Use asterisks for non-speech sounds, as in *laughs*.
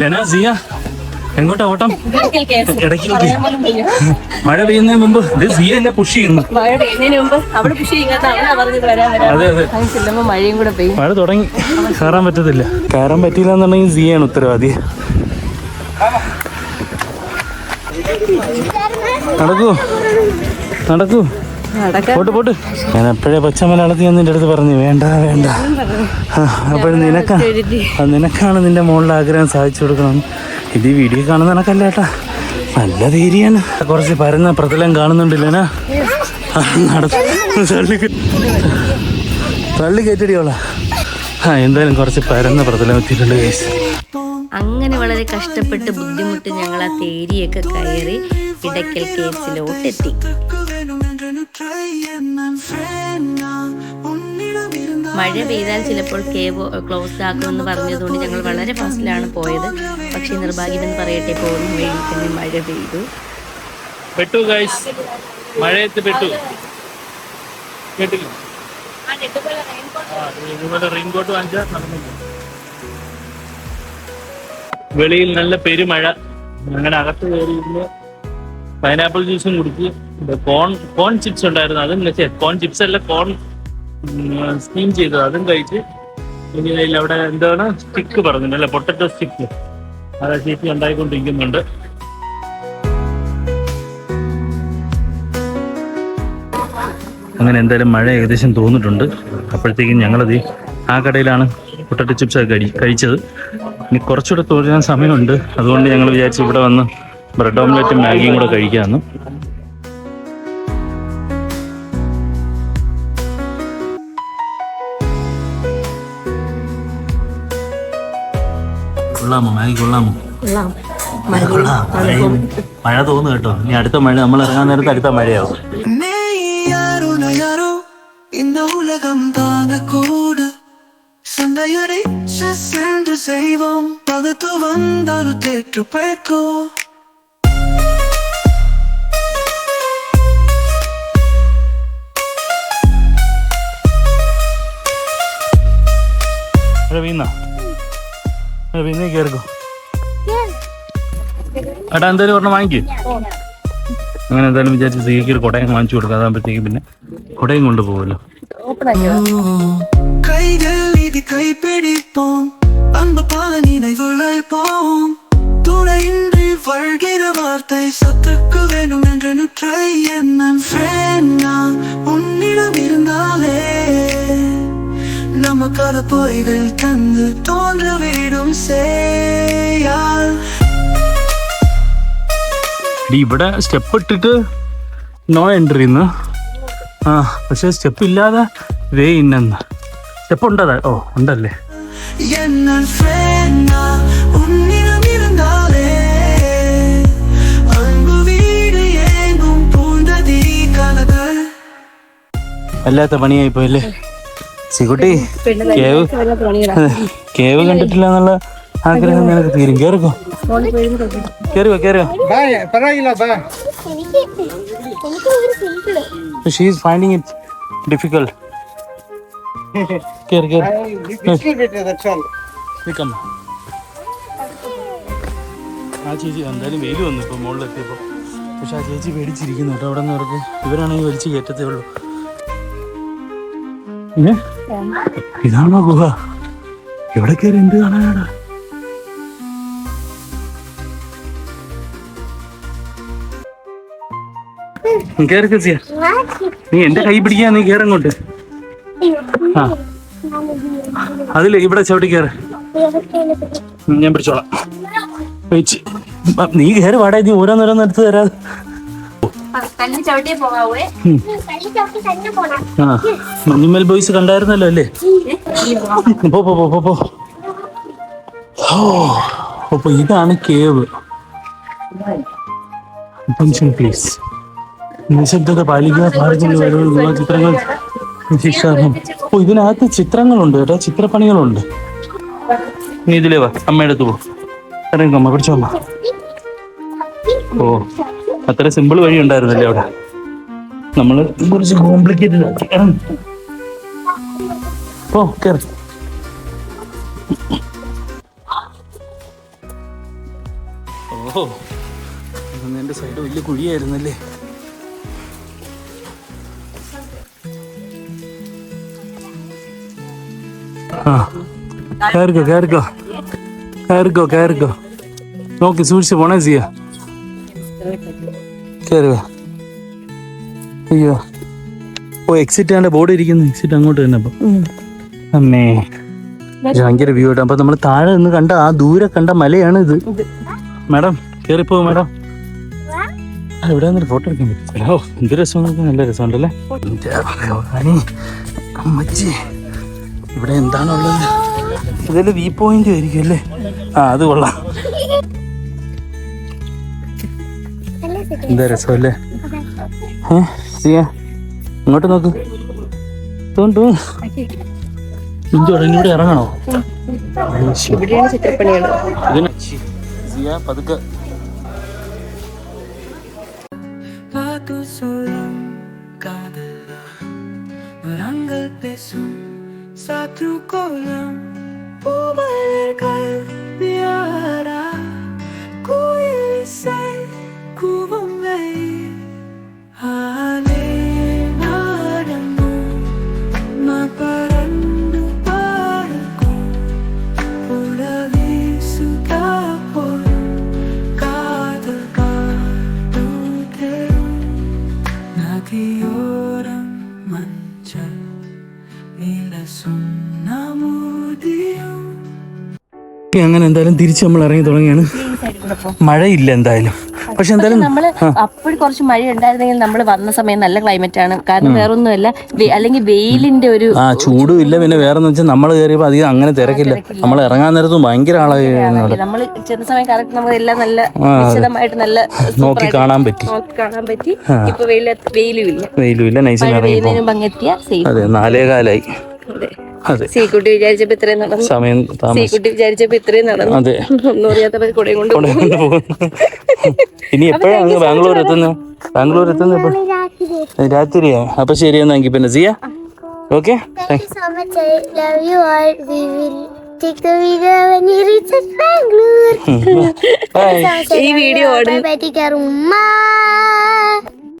ലെന സിയ എങ്ങോട്ടാ ഓട്ടം? ഇടയ്ക്ക്. മഴ പെയ്യുന്നതിന് മുമ്പ് ഇത് സിയ എന്നെ പുഷ് ചെയ്യുന്നു. മഴ പെയ്യുന്നതിന് മുമ്പ് അവിടെ പുഷ് അതെ അതെ. മഴയും കൂടെ പെയ്യും. മഴ തുടങ്ങി. കയറാൻ പറ്റത്തില്ല. കയറാൻ പറ്റില്ല എന്നുണ്ടെങ്കിൽ സിയാണ് ഉത്തരവാദി. നടക്കൂ. നടക്കൂ. പോട്ട് പോട്ട്. ഞാൻ എപ്പോഴേ പച്ച മലയാളത്തിൽ ഞാൻ നിന്റെ അടുത്ത് പറഞ്ഞു. വേണ്ട വേണ്ട. അപ്പോഴും നിനക്കാ നിനക്കാണ് നിന്റെ മോളുടെ ആഗ്രഹം സാധിച്ചു കൊടുക്കണം. ഇത് ഈ വീഡിയോ കാണുന്ന കണക്കല്ല ഏട്ടാ? നല്ല ധൈര്യാണ് കുറച്ച് പരന്ന പ്രതലം കാണുന്നുണ്ടല്ലേനാ തള്ളി തള്ളി കയറ്റടിയോളാ ആ എന്തായാലും കുറച്ച് പരന്ന പ്രതലം എത്തിയിട്ടുണ്ട്. അങ്ങനെ വളരെ കഷ്ടപ്പെട്ട് ബുദ്ധിമുട്ട് ഞങ്ങൾ ആ തേരിയൊക്കെ കയറി ഇടയ്ക്കൽ കേസിലോട്ടെത്തി മഴ പെയ്താൽ ചിലപ്പോൾ കേവ് ക്ലോസ് ആക്കുമെന്ന് പറഞ്ഞതുകൊണ്ട് ഞങ്ങൾ വളരെ ഫാസ്റ്റിലാണ് പോയത്. പക്ഷേ നിർഭാഗ്യമെന്ന് പറയട്ടെ പോകുന്ന വഴി തന്നെ മഴ പെയ്തു. പെട്ടു ഗൈസ് മഴയത്ത് പെട്ടു. കേട്ടില്ല? ഇതുപോലെ റെയിൻകോട്ട് വാങ്ങിച്ചാൽ നടന്നു പോകും. വെളിയിൽ നല്ല പെരുമഴ. ഞങ്ങളുടെ അകത്ത് കയറി ഇരുന്ന് പൈനാപ്പിൾ ജ്യൂസും കുടിച്ച്. കോൺ കോൺ ചിപ്സ് ഉണ്ടായിരുന്നു. അതും കോൺ ചിപ്സ് അല്ല കോൺ സ്റ്റീം ചെയ്തത് അതും കഴിച്ച് ഇനി അതിൽ അവിടെ എന്താണ്? സ്റ്റിക്ക് പറഞ്ഞിട്ടുണ്ട് അല്ലെ? പൊട്ടറ്റോ സ്റ്റിക്ക് അത് ചേച്ചി ഉണ്ടായിക്കൊണ്ടിരിക്കുന്നുണ്ട്. അങ്ങനെ എന്തായാലും മഴ ഏകദേശം തോന്നിട്ടുണ്ട്. അപ്പോഴത്തേക്കും ഞങ്ങളത് ആ കടയിലാണ് പൊട്ടറ്റോ ചിപ്സ് ഒക്കെ കഴി കഴിച്ചത്. ഇനി കുറച്ചുകൂടെ തോന്നാൻ സമയമുണ്ട്. അതുകൊണ്ട് ഞങ്ങൾ വിചാരിച്ചു ഇവിടെ വന്ന് ബ്രെഡ് ഓംലെറ്റും മാഗിയും കൂടെ കഴിക്കാമെന്ന്. കൊള്ളാമോ മാഗി കൊള്ളാമോ കൊള്ളാം മഴയും- മഴ തോന്നുന്നു കേട്ടോ ഇനി അടുത്ത മഴ നമ്മൾ ഇറങ്ങാൻ നേരത്തെ അടുത്ത മഴയാവും நீ யாரோ நான் யாரோ இந்த உலகம் தாங்கக்கூடு சந்தையரை சென்று செய்வோம் பகுத்து வந்தாரு தேற்று பேக்கோ മഴ പെയ്യുന്ന മഴ പെയ്യുന്നേ കയറിക്കോ ഏട്ടാ എന്തായാലും ഒരെണ്ണം വാങ്ങിക്കേ അങ്ങനെ എന്തായാലും വിചാരിച്ച് സീക്ക് ഒരു കുടയും വാങ്ങിച്ചു കൊടുക്കാം അതാകുമ്പോഴത്തേക്കും പിന്നെ കുടയും കൊണ്ടുപോകുമല്ലോ கைகள் இது கைப்பிடிப்போம் அன்பு பல நினைவுழைப்போம் துணையின்றி வாழ்கிற வார்த்தை சத்துக்கு வேணும் என்று நுற்றை என்ன நமக்கான பொய்கள் தந்து தோன்ற விடும் சேயால் ഡി ഇവിടെ സ്റ്റെപ്പ് ഇട്ടിട്ട് നോ എൻട്രി ഇന്ന് ആ പക്ഷെ സ്റ്റെപ്പ് ഇല്ലാതെ വേ ഇന്നെന്ന് സ്റ്റെപ്പ് ഉണ്ടതാ ഓ ഉണ്ടല്ലേ என்ன ஃப்ரெண்டா உன்னிடம் இருந்தாலே அன்பு வீடு ஏங்கும் பூந்ததி கலகள் വല്ലാത്ത പണിയായി പോയല്ലേ സിക്കുട്ടി കേവ്. കേവ് കണ്ടിട്ടില്ല എന്നുള്ള ആഗ്രഹം നിനക്ക് തീരും. കേറിക്കോ. കേറുകോ കേറുകോ she is finding it difficult കേറി കേറി. നിൽക്കാം ആ ചേച്ചി എന്തായാലും വെയിൽ വന്നു ഇപ്പോൾ മുകളിലെത്തിയപ്പോൾ പക്ഷെ ആ ചേച്ചി പേടിച്ചിരിക്കുന്നു കേട്ടോ. അവിടെ നിന്ന് അവർക്ക് ഇവരാണെങ്കിൽ വലിച്ചു കയറ്റത്തേ ഉള്ളൂ? ഇതാണോ ഗുഹ? എവിടെ കയറി എന്ത് കാണാനാടാ? കേറി കസിയ നീ എന്റെ കൈ പിടിക്കാ നീ കേറങ്ങോട്ട് ആ. അതിൽ ഇവിടെ ചവിട്ടി കേറ്. ഞാൻ പിടിച്ചോളാം. നീ കയറി വാടാ നീ ഓരോന്നോരോന്നെടുത്ത് തരാ തരാതെ. ആ മഞ്ഞുമൽ ബോയ്സ് കണ്ടായിരുന്നല്ലോ അല്ലേ പോ പോ പോ പോ പോ ഓ അപ്പൊ ഇതാണ് കേവ് അറ്റൻഷൻ പ്ലീസ് നിശബ്ദത പാലിക്കുക ഭാരതീയ വരുന്ന ചിത്രങ്ങൾ ശിക്ഷാർഹം ഓ ഇതിനകത്ത് ചിത്രങ്ങളുണ്ട് കേട്ടോ ചിത്രപ്പണികളുണ്ട് നീ ഇതിലേ വാ അമ്മയുടെ അടുത്ത് പോ ഇറങ്ങിക്കോ അമ്മ പിടിച്ചോ അമ്മ ഓ അത്ര സിമ്പിൾ വഴി ഉണ്ടായിരുന്നല്ലേ അവിടെ? നമ്മൾ കുറച്ച് കോംപ്ലിക്കേറ്റഡ് ആക്കി ഇറങ്ങ്. പോ കേറി. ഓഹോ സൈഡ് വലിയ കുഴിയായിരുന്നല്ലേ? ആ കയറിക്കോ കയറിക്കോ കയറിക്കോ കയറിക്കോ നോക്കി സൂക്ഷിച്ച് പോണേ ചെയ്യാ. കയറുക അയ്യോ. ഓ എക്സിറ്റ് ആണ്. ബോർഡ് ഇരിക്കുന്നു. എക്സിറ്റ് അങ്ങോട്ട് തന്നെ അപ്പൊ അമ്മേ. ഭയങ്കര വ്യൂ ആയിട്ട്. അപ്പൊ നമ്മൾ താഴെ നിന്ന് കണ്ട ആ ദൂരെ കണ്ട മലയാണ് ഇത്. മാഡം കേറിപ്പോ മാഡം. ഇവിടെ നിന്നൊരു ഫോട്ടോ എടുക്കാൻ പറ്റും ഓ എന്ത് രസമാണ് നല്ല രസമുണ്ടല്ലേ. അമ്മച്ചി. ഇവിടെ എന്താണുള്ളത്? ഇതിൽ വ്യൂ പോയിന്റ് ആയിരിക്കും അല്ലേ? ആ അത് കൊള്ളാം. എന്താ രസമല്ലേ? ചെയ്യാ ഇങ്ങോട്ട് നോക്ക്. തോണ്ടു ഇഞ്ചോടെ ഇറങ്ങണോ? സിയ പതുക്കെ. Aku seorang kadelah Berangkat besok Satu kolam Pubarkan അങ്ങനെ എന്തായാലും തിരിച്ച് നമ്മൾ ഇറങ്ങി തുടങ്ങിയാണ് മഴയില്ല എന്തായാലും. പക്ഷെ എന്തായാലും നമ്മൾ അപ്പോഴും കുറച്ച് മഴ ഉണ്ടായിരുന്നെങ്കിൽ നമ്മൾ വന്ന സമയം നല്ല ക്ലൈമറ്റ് ആണ്. കാരണം വേറൊന്നുമല്ല അല്ലെങ്കിൽ വെയിലിന്റെ ഒരു ആ ചൂടും ഇല്ല. പിന്നെ വേറെ വെച്ചാൽ നമ്മൾ കയറിയപ്പോൾ അധികം അങ്ങനെ തിരക്കില്ല. നമ്മൾ ഇറങ്ങാൻ നേരത്തും ഭയങ്കര ആളായി നമ്മൾ ചെന്ന സമയം കറക്റ്റ് നമ്മൾ എല്ലാം നല്ല വിശദമായിട്ട് നല്ല നോക്കി കാണാൻ പറ്റി. കാണാൻ പറ്റി. ഇപ്പൊ വെയില ഇല്ല. വെയിലും ഇല്ല. നൈസിന് ഇറങ്ങി അതെ നാലേ കാലായി അതെ അതെ. സീക്കുട്ടി വിചാരിച്ചപ്പോ ഇത്രയും നടന്നു. സമയം താമസം സീക്കുട്ടി വിചാരിച്ചപ്പോ ഇത്രയും നടന്നു. അതെ. ഒന്നും അറിയാത്തവർ കുടയും കൊണ്ട്. ഇനി എപ്പോഴാണ് ബാംഗ്ലൂർ എത്തുന്നത്? ബാംഗ്ലൂർ എത്തുന്നത് രാത്രിയാ. അപ്പൊ ശരി എന്നാ പിന്നെ ചെയ്യാ ഓക്കെ. *laughs* ഈ വീഡിയോ Bye